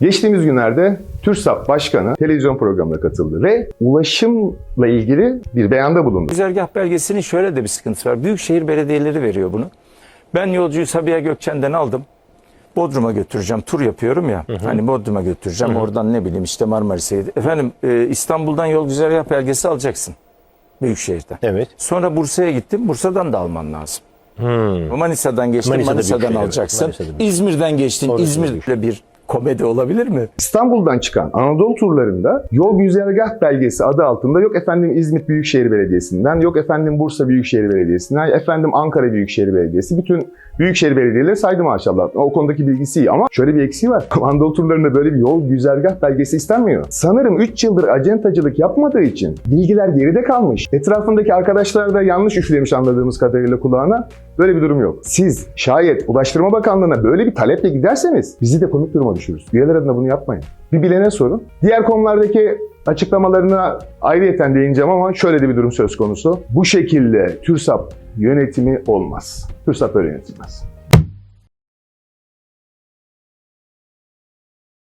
Geçtiğimiz günlerde TÜRSAP Başkanı televizyon programına katıldı ve ulaşımla ilgili bir beyanda bulundu. Güzergah belgesinin şöyle de bir sıkıntısı var. Büyükşehir belediyeleri veriyor bunu. Ben yolcuyu Sabiha Gökçen'den aldım. Bodrum'a götüreceğim. Tur yapıyorum ya. Hani Bodrum'a götüreceğim. Oradan ne bileyim işte Marmaris'e. Efendim e, İstanbul'dan yol güzergah belgesi alacaksın. Büyükşehir'den. Evet. Sonra Bursa'ya gittim. Bursa'dan da alman lazım. Manisa'dan geçtin. Manisa'da Manisa'dan evet. alacaksın. Manisa'da. İzmir'den geçtin. Orası İzmir'de bir komedi olabilir mi? İstanbul'dan çıkan Anadolu turlarında yol güzergah belgesi adı altında yok efendim İzmit Büyükşehir Belediyesi'nden, yok efendim Bursa Büyükşehir Belediyesi'nden, efendim Ankara Büyükşehir Belediyesi, bütün büyükşehir belediyeleri saydı maşallah. O konudaki bilgisi iyi ama şöyle bir eksiği var. Anadolu turlarında böyle bir yol güzergah belgesi istenmiyor. Sanırım 3 yıldır acentacılık yapmadığı için bilgiler geride kalmış. Etrafındaki arkadaşlar da yanlış üflemiş anladığımız kadarıyla kulağına. Böyle bir durum yok. Siz şayet Ulaştırma Bakanlığı'na böyle bir taleple giderseniz bizi de komik duruma düşürürüz. Üyeler adına bunu yapmayın. Bir bilene sorun. Diğer konulardaki açıklamalarına ayrıyeten değineceğim ama şöyle de bir durum söz konusu. Bu şekilde TÜRSAP yönetimi olmaz. TÜRSAP öyle yönetilmez.